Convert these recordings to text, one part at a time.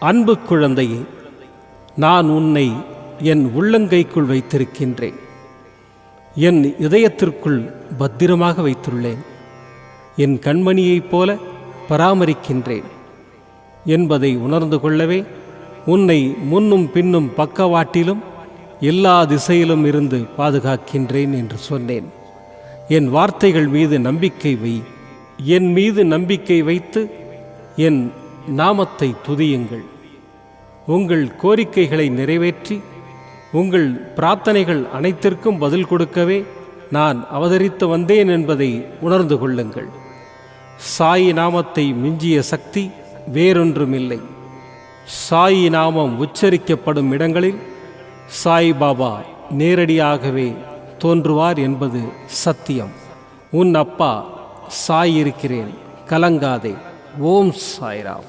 அன்பு குழந்தையே நான் உன்னை என் உள்ளங்கைக்குள் வைத்திருக்கின்றேன். என் இதயத்திற்குள் பத்திரமாக வைத்துள்ளேன். என் கண்மணியைப் போல பராமரிக்கின்றேன். என்பதை உணர்ந்து கொள்ளவே உன்னை முன்னும் பின்னும் பக்கவாட்டிலும் எல்லா திசையிலும் இருந்து பாதுகாக்கின்றேன் என்று சொன்னேன். என் வார்த்தைகள் மீது நம்பிக்கை வை. என் மீது நம்பிக்கை வைத்து என் நாமத்தை துதியுங்கள். உங்கள் கோரிக்கைகளை நிறைவேற்றி உங்கள் பிரார்த்தனைகள் அனைத்திற்கும் பதில் கொடுக்கவே நான் அவதரித்து வந்தேன் என்பதை உணர்ந்து கொள்ளுங்கள். சாயி நாமத்தை மிஞ்சிய சக்தி வேறொன்றுமில்லை. சாயி நாமம் உச்சரிக்கப்படும் இடங்களில் சாய் பாபா நேரடியாகவே தோன்றுவார் என்பது சத்தியம். உன் அப்பா சாய் இருக்கிறேன். கலங்காதே. ஓம் சாய்ராம்.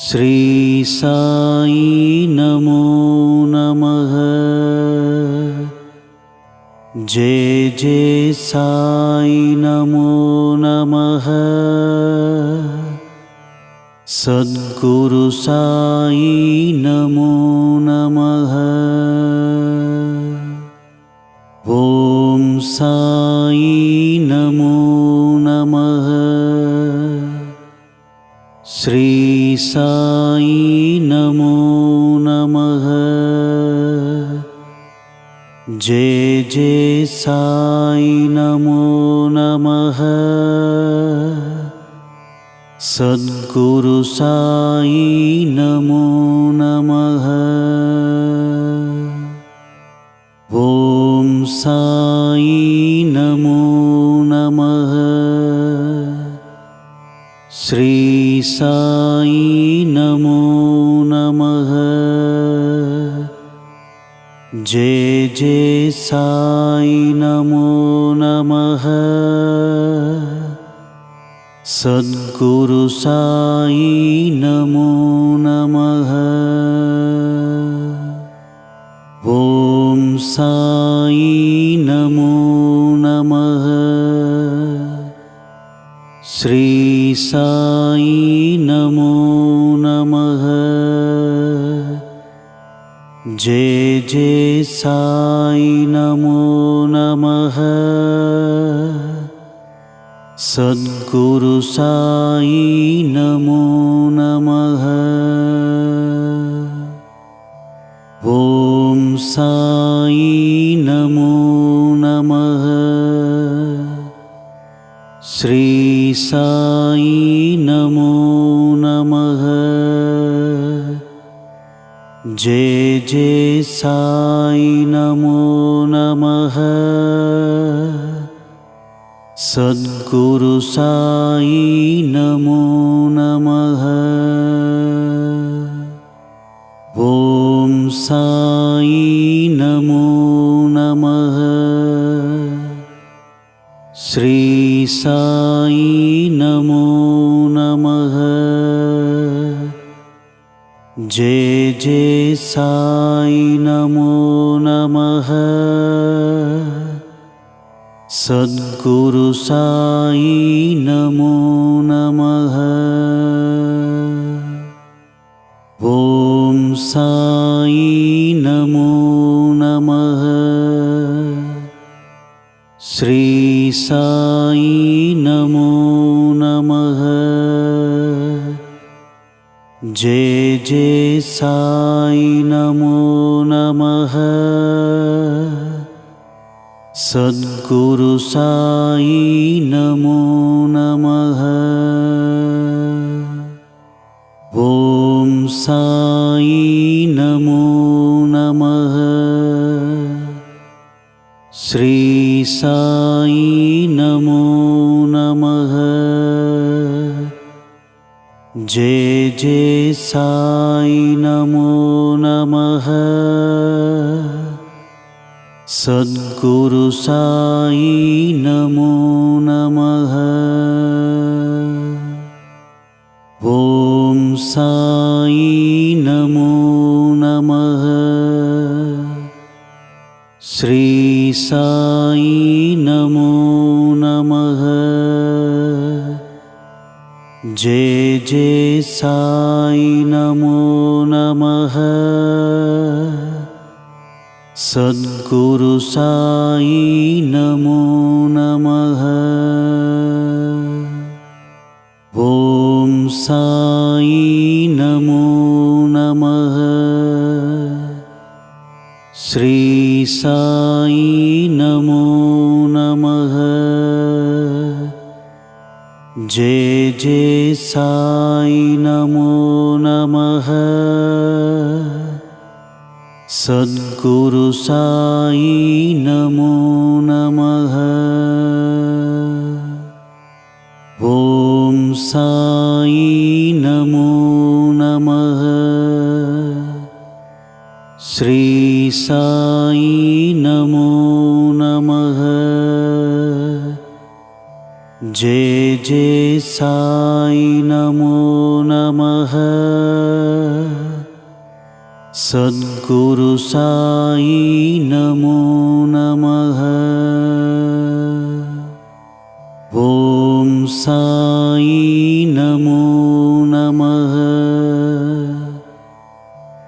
श्री साई नमो नमः। जय जे साई नमो नमः। सद्गुरु साई नमो साई नमो नमः। जय जय साई नमो नमः। सद्गुरु साई नमो नमः। ॐ साई नमो नमः। श्री साई साई नमो नमः। सद्गुरु साई नमो नमः जय जय साई नमो नमः। सद्गुरु साई नमो नमः। ॐ साई नमो नमः। श्री साई जय जय साई नमो नमः। सद्गुरु साई नमो नमः। ॐ साई नमो नमः। श्री साई जय जय साई नमो नमः। सद्गुरु साई नमो नमः। ॐ साई नमो नमः। श्री साई जय जय साई नमो नमः। सद्गुरु साई नमो नमः। ॐ साई नमो नमः। श्री साई जय जय साई नमो नमः। सद्गुरु साई नमो नमः। ॐ साई नमो नमः। श्री साई जय जय साई नमो नमः। सद्गुरु साई नमो नमः। ॐ साई नमो नमः। श्री साई नमो जय साई नमो नमः। सद्गुरु साई नमो नमः। ॐ साई नमो नमः। श्री साई नमो जय साई नमो नमः। सद्गुरु साई नमो नमः। ॐ साई नमो नमः।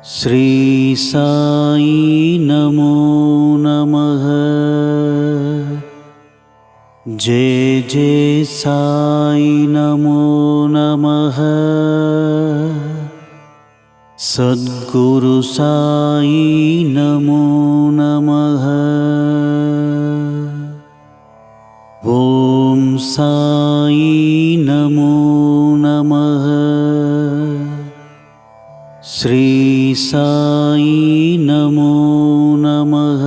श्री साई नमो जय साई नमो नमः। सद्गुरु साई नमो नमः। ॐ साई नमो नमः। श्री साई नमो नमः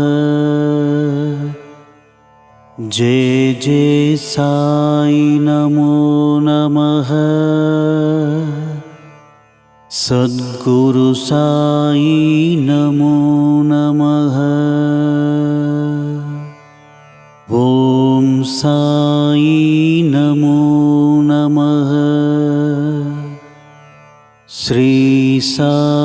जय जय साई नमो नमः। सद्गुरु साई नमो नमः। ॐ साई नमो नमः। श्री साई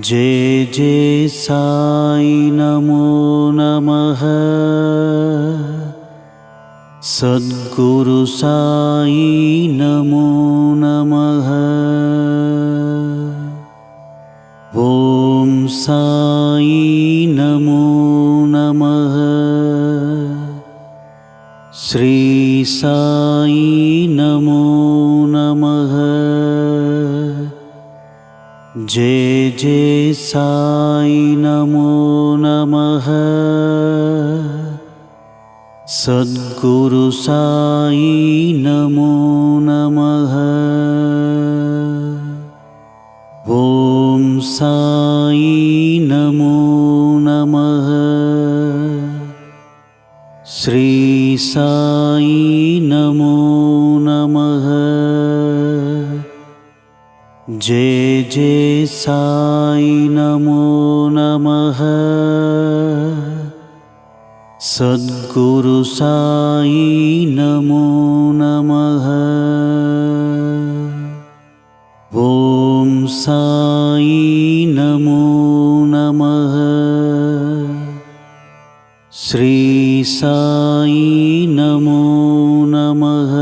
जय साई नमो नमः। सद्गुरु साई नमो नमः। ॐ साई नमो नमः। श्री साई नमो नमः। जय जय साई नमो नमः। सद्गुरु साई नमो नमः। ॐ साई नमो नमः। श्री साई नमो नमः। जय जय साई नमो। नमः सद्गुरु साई नमो नमः। ॐ साई नमो नमः। श्री नमो नमः।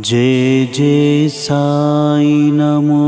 जय जय साई नमः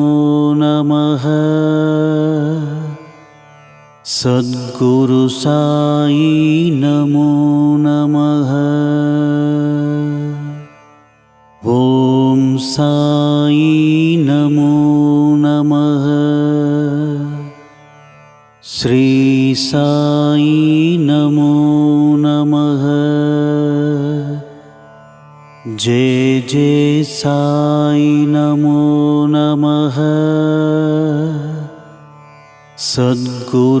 सद्गुरु साई नमो नमः। ॐ साई नमो नमः। श्री साई नमो नमः। जय जय साई नमो नमः। सद्गुरु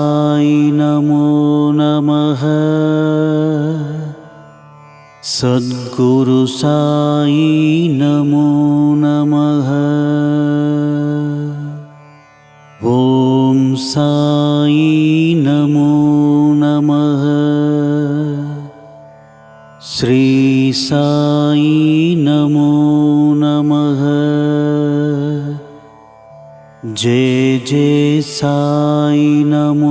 सद्गुरु साई नमो नमः। ॐ साई नमो नमः। श्री नमो नमः। जय जय साई नमः